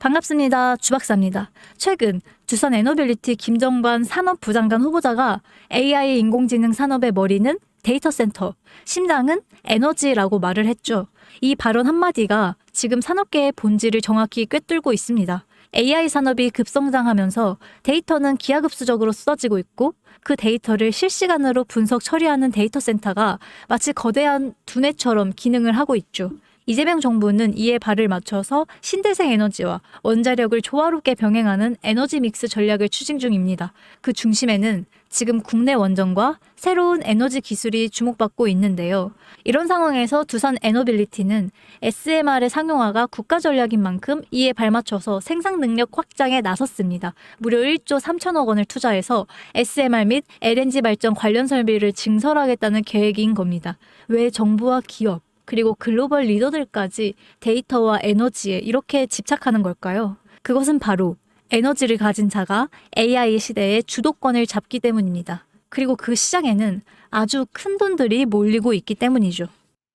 반갑습니다. 주박사입니다. 최근 두산 에너빌리티 김정관 산업부장관 후보자가 AI 인공지능 산업의 머리는 데이터 센터, 심장은 에너지라고 말을 했죠. 이 발언 한마디가 지금 산업계의 본질을 정확히 꿰뚫고 있습니다. AI 산업이 급성장하면서 데이터는 기하급수적으로 쏟아지고 있고 그 데이터를 실시간으로 분석 처리하는 데이터 센터가 마치 거대한 두뇌처럼 기능을 하고 있죠. 이재명 정부는 이에 발을 맞춰서 신재생 에너지와 원자력을 조화롭게 병행하는 에너지 믹스 전략을 추진 중입니다. 그 중심에는 지금 국내 원전과 새로운 에너지 기술이 주목받고 있는데요. 이런 상황에서 두산 에너빌리티는 SMR의 상용화가 국가 전략인 만큼 이에 발맞춰서 생산 능력 확장에 나섰습니다. 무려 1조 3천억 원을 투자해서 SMR 및 LNG 발전 관련 설비를 증설하겠다는 계획인 겁니다. 왜 정부와 기업 그리고 글로벌 리더들까지 데이터와 에너지에 이렇게 집착하는 걸까요? 그것은 바로 에너지를 가진 자가 AI 시대의 주도권을 잡기 때문입니다. 그리고 그 시장에는 아주 큰 돈들이 몰리고 있기 때문이죠.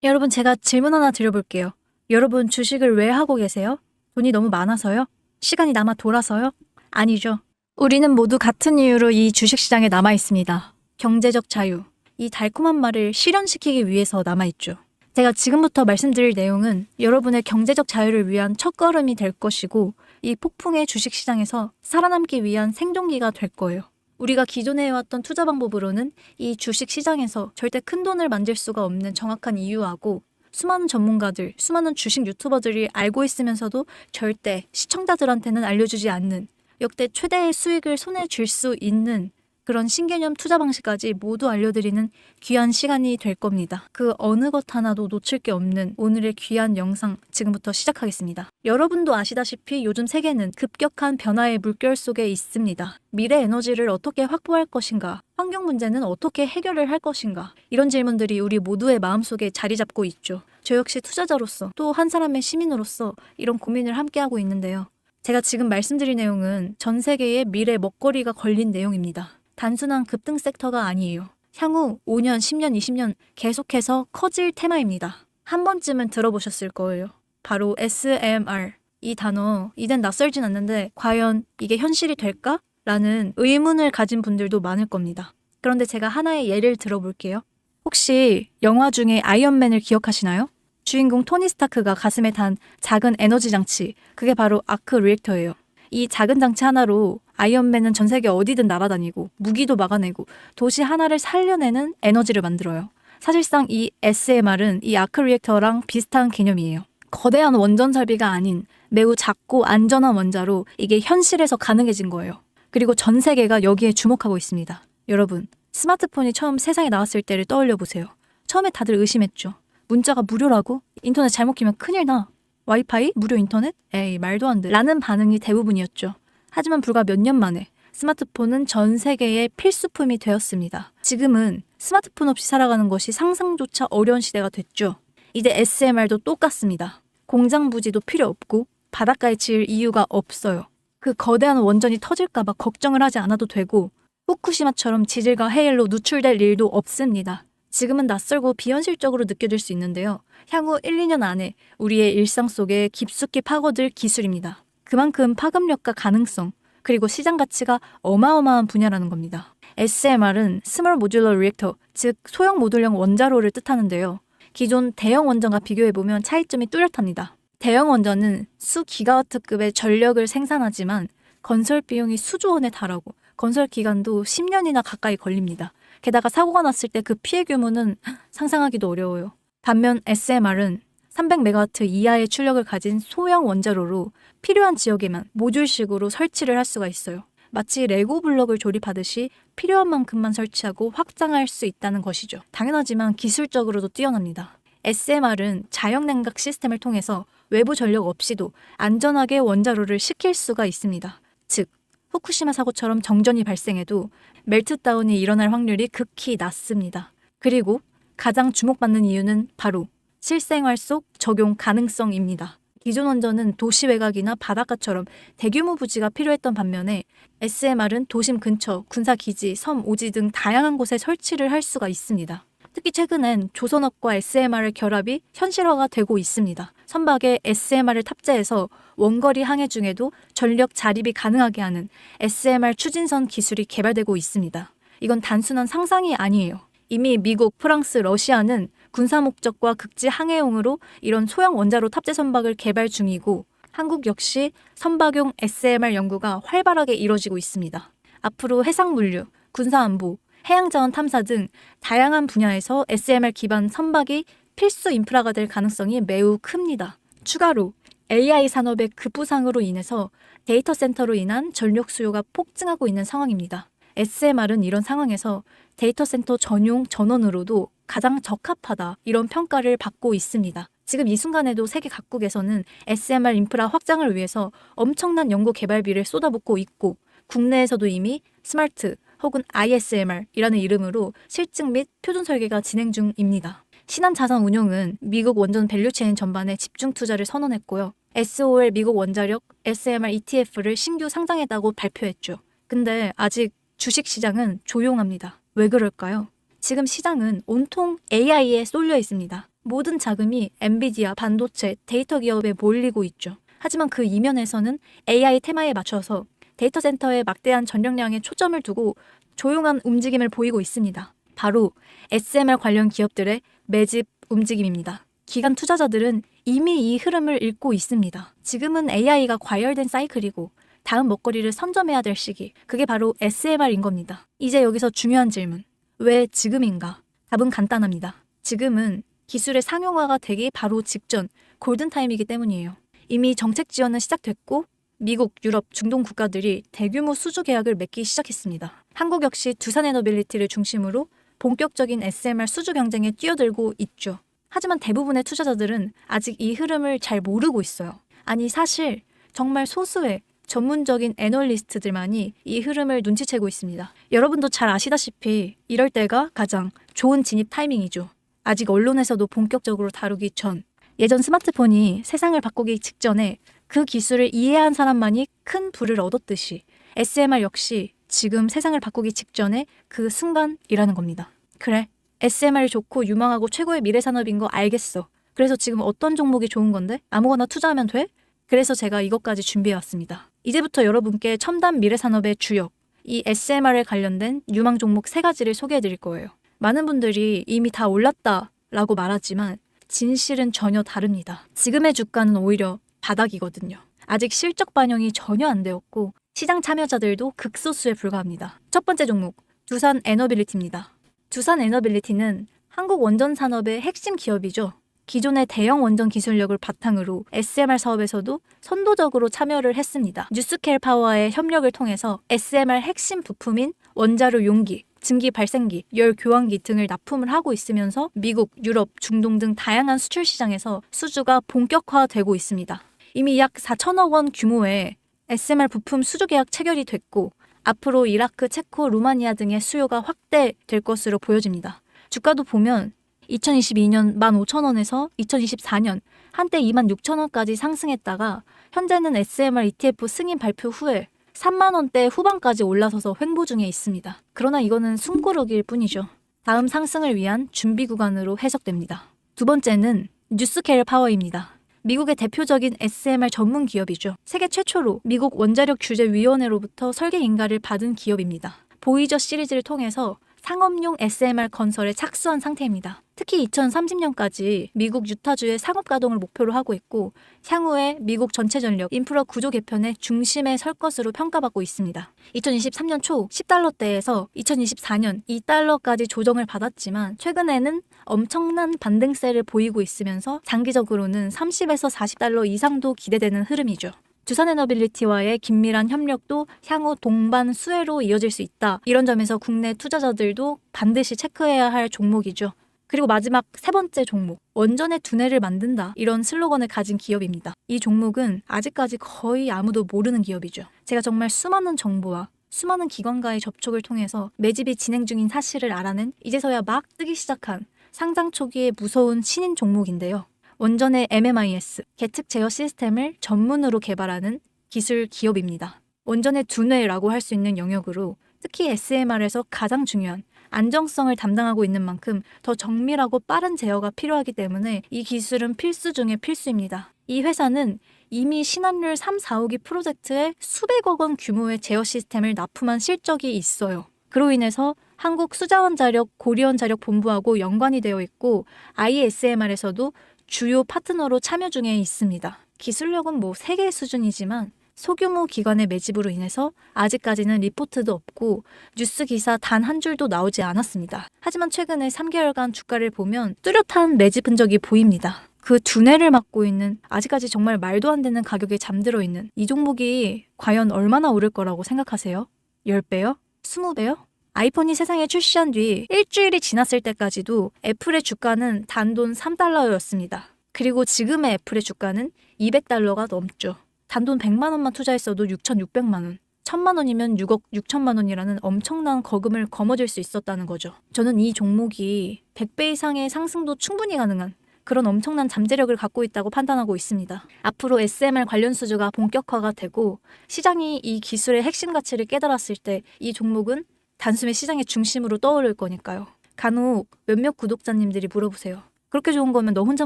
여러분, 제가 질문 하나 드려볼게요. 여러분, 주식을 왜 하고 계세요? 돈이 너무 많아서요? 시간이 남아 돌아서요? 아니죠. 우리는 모두 같은 이유로 이 주식 시장에 남아 있습니다. 경제적 자유. 이 달콤한 말을 실현시키기 위해서 남아 있죠. 제가 지금부터 말씀드릴 내용은 여러분의 경제적 자유를 위한 첫걸음이 될 것이고 이 폭풍의 주식 시장에서 살아남기 위한 생존기가 될 거예요. 우리가 기존에 해왔던 투자 방법으로는 이 주식 시장에서 절대 큰 돈을 만들 수가 없는 정확한 이유하고 수많은 전문가들, 수많은 주식 유튜버들이 알고 있으면서도 절대 시청자들한테는 알려주지 않는 역대 최대의 수익을 손에 쥘 수 있는 그런 신개념 투자 방식까지 모두 알려드리는 귀한 시간이 될 겁니다. 그 어느 것 하나도 놓칠 게 없는 오늘의 귀한 영상 지금부터 시작하겠습니다. 여러분도 아시다시피 요즘 세계는 급격한 변화의 물결 속에 있습니다. 미래 에너지를 어떻게 확보할 것인가? 환경 문제는 어떻게 해결을 할 것인가? 이런 질문들이 우리 모두의 마음속에 자리 잡고 있죠. 저 역시 투자자로서 또 한 사람의 시민으로서 이런 고민을 함께하고 있는데요. 제가 지금 말씀드릴 내용은 전 세계의 미래 먹거리가 걸린 내용입니다. 단순한 급등 섹터가 아니에요. 향후 5년, 10년, 20년 계속해서 커질 테마입니다. 한 번쯤은 들어보셨을 거예요. 바로 SMR. 이 단어, 이젠 낯설진 않는데, 과연 이게 현실이 될까? 라는 의문을 가진 분들도 많을 겁니다. 그런데 제가 하나의 예를 들어볼게요. 혹시 영화 중에 아이언맨을 기억하시나요? 주인공 토니 스타크가 가슴에 단 작은 에너지 장치, 그게 바로 아크 리액터예요. 이 작은 장치 하나로 아이언맨은 전 세계 어디든 날아다니고 무기도 막아내고 도시 하나를 살려내는 에너지를 만들어요. 사실상 이 SMR은 이 아크 리액터랑 비슷한 개념이에요. 거대한 원전 설비가 아닌 매우 작고 안전한 원자로 이게 현실에서 가능해진 거예요. 그리고 전 세계가 여기에 주목하고 있습니다. 여러분, 스마트폰이 처음 세상에 나왔을 때를 떠올려 보세요. 처음에 다들 의심했죠. 문자가 무료라고? 인터넷 잘못 키면 큰일 나. 와이파이? 무료 인터넷? 에이, 말도 안 돼. 라는 반응이 대부분이었죠. 하지만 불과 몇 년 만에 스마트폰은 전 세계의 필수품이 되었습니다. 지금은 스마트폰 없이 살아가는 것이 상상조차 어려운 시대가 됐죠. 이제 SMR도 똑같습니다. 공장 부지도 필요 없고 바닷가에 지을 이유가 없어요. 그 거대한 원전이 터질까봐 걱정을 하지 않아도 되고 후쿠시마처럼 지질과 해일로 누출될 일도 없습니다. 지금은 낯설고 비현실적으로 느껴질 수 있는데요. 향후 1, 2년 안에 우리의 일상 속에 깊숙이 파고들 기술입니다. 그만큼 파급력과 가능성, 그리고 시장 가치가 어마어마한 분야라는 겁니다. SMR은 스몰 모듈러 리액터, 즉 소형 모듈형 원자로를 뜻하는데요. 기존 대형 원전과 비교해보면 차이점이 뚜렷합니다. 대형 원전은 수 기가와트급의 전력을 생산하지만 건설 비용이 수조 원에 달하고 건설 기간도 10년이나 가까이 걸립니다. 게다가 사고가 났을 때 그 피해 규모는 상상하기도 어려워요. 반면 SMR은 300메가와트 이하의 출력을 가진 소형 원자로로 필요한 지역에만 모듈식으로 설치를 할 수가 있어요. 마치 레고 블럭을 조립하듯이 필요한 만큼만 설치하고 확장할 수 있다는 것이죠. 당연하지만 기술적으로도 뛰어납니다. SMR은 자연냉각 시스템을 통해서 외부 전력 없이도 안전하게 원자로를 식힐 수가 있습니다. 즉, 후쿠시마 사고처럼 정전이 발생해도 멜트다운이 일어날 확률이 극히 낮습니다. 그리고 가장 주목받는 이유는 바로 실생활 속 적용 가능성입니다. 기존 원전은 도시 외곽이나 바닷가처럼 대규모 부지가 필요했던 반면에 SMR은 도심 근처, 군사기지, 섬, 오지 등 다양한 곳에 설치를 할 수가 있습니다. 특히 최근엔 조선업과 SMR의 결합이 현실화가 되고 있습니다. 선박에 SMR을 탑재해서 원거리 항해 중에도 전력 자립이 가능하게 하는 SMR 추진선 기술이 개발되고 있습니다. 이건 단순한 상상이 아니에요. 이미 미국, 프랑스, 러시아는 군사 목적과 극지 항해용으로 이런 소형 원자로 탑재 선박을 개발 중이고 한국 역시 선박용 SMR 연구가 활발하게 이뤄지고 있습니다. 앞으로 해상 물류, 군사 안보, 해양 자원 탐사 등 다양한 분야에서 SMR 기반 선박이 필수 인프라가 될 가능성이 매우 큽니다. 추가로 AI 산업의 급부상으로 인해서 데이터 센터로 인한 전력 수요가 폭증하고 있는 상황입니다. SMR은 이런 상황에서 데이터 센터 전용 전원으로도 가장 적합하다 이런 평가를 받고 있습니다. 지금 이 순간에도 세계 각국에서는 SMR 인프라 확장을 위해서 엄청난 연구 개발비를 쏟아붓고 있고 국내에서도 이미 스마트 혹은 ISMR이라는 이름으로 실증 및 표준 설계가 진행 중입니다. 신한자산운용은 미국 원전 밸류체인 전반에 집중 투자를 선언했고요. SOL 미국 원자력 SMR ETF를 신규 상장했다고 발표했죠. 근데 아직 주식 시장은 조용합니다. 왜 그럴까요? 지금 시장은 온통 AI에 쏠려 있습니다. 모든 자금이 엔비디아, 반도체, 데이터 기업에 몰리고 있죠. 하지만 그 이면에서는 AI 테마에 맞춰서 데이터 센터에 막대한 전력량에 초점을 두고 조용한 움직임을 보이고 있습니다. 바로 SMR 관련 기업들의 매집 움직임입니다. 기관 투자자들은 이미 이 흐름을 읽고 있습니다. 지금은 AI가 과열된 사이클이고 다음 먹거리를 선점해야 될 시기. 그게 바로 SMR인 겁니다. 이제 여기서 중요한 질문. 왜 지금인가? 답은 간단합니다. 지금은 기술의 상용화가 되기 바로 직전 골든타임이기 때문이에요. 이미 정책 지원은 시작됐고 미국, 유럽, 중동 국가들이 대규모 수주 계약을 맺기 시작했습니다. 한국 역시 두산 에너빌리티를 중심으로 본격적인 SMR 수주 경쟁에 뛰어들고 있죠. 하지만 대부분의 투자자들은 아직 이 흐름을 잘 모르고 있어요. 아니 사실 정말 소수의 전문적인 애널리스트들만이 이 흐름을 눈치채고 있습니다. 여러분도 잘 아시다시피 이럴 때가 가장 좋은 진입 타이밍이죠. 아직 언론에서도 본격적으로 다루기 전 예전 스마트폰이 세상을 바꾸기 직전에 그 기술을 이해한 사람만이 큰 부를 얻었듯이 SMR 역시 지금 세상을 바꾸기 직전에 그 순간이라는 겁니다. 그래, SMR이 좋고 유망하고 최고의 미래 산업인 거 알겠어. 그래서 지금 어떤 종목이 좋은 건데? 아무거나 투자하면 돼? 그래서 제가 이것까지 준비해 왔습니다. 이제부터 여러분께 첨단 미래 산업의 주역, 이 SMR에 관련된 유망 종목 세 가지를 소개해 드릴 거예요. 많은 분들이 이미 다 올랐다 라고 말하지만 진실은 전혀 다릅니다. 지금의 주가는 오히려 바닥이거든요. 아직 실적 반영이 전혀 안 되었고 시장 참여자들도 극소수에 불과합니다. 첫 번째 종목 두산 에너빌리티입니다. 두산 에너빌리티는 한국 원전 산업의 핵심 기업이죠. 기존의 대형 원전 기술력을 바탕으로 SMR 사업에서도 선도적으로 참여를 했습니다. 뉴스켈 파워와의 협력을 통해서 SMR 핵심 부품인 원자로 용기, 증기 발생기, 열 교환기 등을 납품을 하고 있으면서 미국, 유럽, 중동 등 다양한 수출 시장에서 수주가 본격화되고 있습니다. 이미 약 4천억 원 규모의 SMR 부품 수주 계약 체결이 됐고 앞으로 이라크, 체코, 루마니아 등의 수요가 확대될 것으로 보여집니다. 주가도 보면 2022년 15,000원에서 2024년 한때 26,000원까지 상승했다가 현재는 SMR ETF 승인 발표 후에 3만 원대 후반까지 올라서서 횡보 중에 있습니다. 그러나 이거는 숨고르기일 뿐이죠. 다음 상승을 위한 준비 구간으로 해석됩니다. 두 번째는 뉴스케일 파워입니다. 미국의 대표적인 SMR 전문 기업이죠. 세계 최초로 미국 원자력 규제 위원회로부터 설계 인가를 받은 기업입니다. 보이저 시리즈를 통해서 상업용 SMR 건설에 착수한 상태입니다. 특히 2030년까지 미국 유타주의 상업 가동을 목표로 하고 있고 향후에 미국 전체 전력 인프라 구조 개편의 중심에 설 것으로 평가받고 있습니다. 2023년 초 10달러대에서 2024년 2달러까지 조정을 받았지만 최근에는 엄청난 반등세를 보이고 있으면서 장기적으로는 30에서 40달러 이상도 기대되는 흐름이죠. 두산에너빌리티와의 긴밀한 협력도 향후 동반 수혜로 이어질 수 있다. 이런 점에서 국내 투자자들도 반드시 체크해야 할 종목이죠. 그리고 마지막 세 번째 종목, 원전의 두뇌를 만든다. 이런 슬로건을 가진 기업입니다. 이 종목은 아직까지 거의 아무도 모르는 기업이죠. 제가 정말 수많은 정보와 수많은 기관과의 접촉을 통해서 매집이 진행 중인 사실을 알아낸 이제서야 막 뜨기 시작한 상장 초기의 무서운 신인 종목인데요. 원전의 MMIS, 계측 제어 시스템을 전문으로 개발하는 기술 기업입니다. 원전의 두뇌라고 할 수 있는 영역으로 특히 SMR에서 가장 중요한 안정성을 담당하고 있는 만큼 더 정밀하고 빠른 제어가 필요하기 때문에 이 기술은 필수 중의 필수입니다. 이 회사는 이미 신한율 3, 4호기 프로젝트에 수백억 원 규모의 제어 시스템을 납품한 실적이 있어요. 그로 인해서 한국 수자원자력 고리원자력 본부하고 연관이 되어 있고 ISMR에서도 주요 파트너로 참여 중에 있습니다. 기술력은 뭐 세계 수준이지만 소규모 기관의 매집으로 인해서 아직까지는 리포트도 없고 뉴스 기사 단 한 줄도 나오지 않았습니다. 하지만 최근에 3개월간 주가를 보면 뚜렷한 매집 흔적이 보입니다. 그 두뇌를 맡고 있는 아직까지 정말 말도 안 되는 가격에 잠들어 있는 이 종목이 과연 얼마나 오를 거라고 생각하세요? 10배요? 20배요? 아이폰이 세상에 출시한 뒤 일주일이 지났을 때까지도 애플의 주가는 단돈 3달러였습니다. 그리고 지금의 애플의 주가는 200달러가 넘죠. 단돈 100만 원만 투자했어도 6,600만 원. 1000만 원이면 6억 6천만 원이라는 엄청난 거금을 거머쥘 수 있었다는 거죠. 저는 이 종목이 100배 이상의 상승도 충분히 가능한 그런 엄청난 잠재력을 갖고 있다고 판단하고 있습니다. 앞으로 SMR 관련 수주가 본격화가 되고 시장이 이 기술의 핵심 가치를 깨달았을 때 이 종목은 단숨에 시장의 중심으로 떠오를 거니까요. 간혹 몇몇 구독자님들이 물어보세요. 그렇게 좋은 거면 너 혼자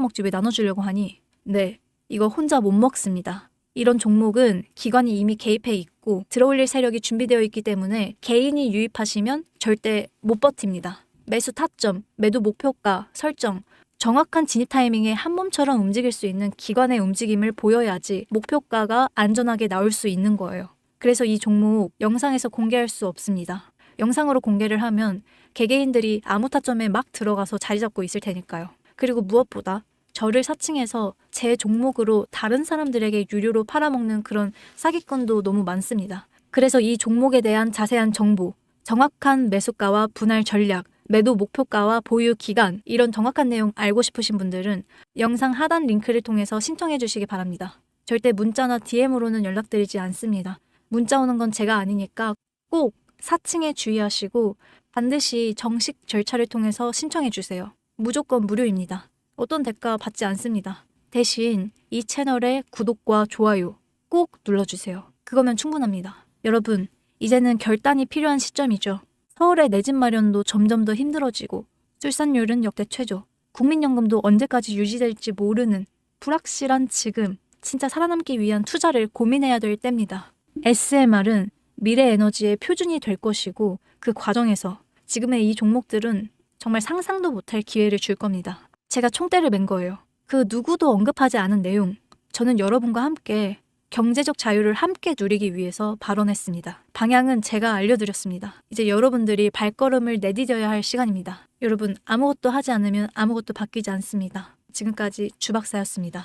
먹지 왜 나눠주려고 하니? 네, 이거 혼자 못 먹습니다. 이런 종목은 기관이 이미 개입해 있고 들어올릴 세력이 준비되어 있기 때문에 개인이 유입하시면 절대 못 버팁니다. 매수 타점, 매도 목표가 설정, 정확한 진입 타이밍에 한 몸처럼 움직일 수 있는 기관의 움직임을 보여야지 목표가가 안전하게 나올 수 있는 거예요. 그래서 이 종목 영상에서 공개할 수 없습니다. 영상으로 공개를 하면 개개인들이 아무 타점에 막 들어가서 자리 잡고 있을 테니까요. 그리고 무엇보다 저를 사칭해서 제 종목으로 다른 사람들에게 유료로 팔아먹는 그런 사기꾼도 너무 많습니다. 그래서 이 종목에 대한 자세한 정보, 정확한 매수가와 분할 전략, 매도 목표가와 보유 기간 이런 정확한 내용 알고 싶으신 분들은 영상 하단 링크를 통해서 신청해 주시기 바랍니다. 절대 문자나 DM으로는 연락드리지 않습니다. 문자 오는 건 제가 아니니까 꼭 사칭에 주의하시고 반드시 정식 절차를 통해서 신청해 주세요. 무조건 무료입니다. 어떤 대가 받지 않습니다. 대신 이 채널의 구독과 좋아요 꼭 눌러주세요. 그거면 충분합니다. 여러분, 이제는 결단이 필요한 시점이죠. 서울의 내 집 마련도 점점 더 힘들어지고 출산율은 역대 최저, 국민연금도 언제까지 유지될지 모르는 불확실한 지금 진짜 살아남기 위한 투자를 고민해야 될 때입니다. SMR은 미래 에너지의 표준이 될 것이고 그 과정에서 지금의 이 종목들은 정말 상상도 못할 기회를 줄 겁니다. 제가 총대를 맨 거예요. 그 누구도 언급하지 않은 내용. 저는 여러분과 함께 경제적 자유를 함께 누리기 위해서 발언했습니다. 방향은 제가 알려드렸습니다. 이제 여러분들이 발걸음을 내디뎌야 할 시간입니다. 여러분, 아무것도 하지 않으면 아무것도 바뀌지 않습니다. 지금까지 주박사였습니다.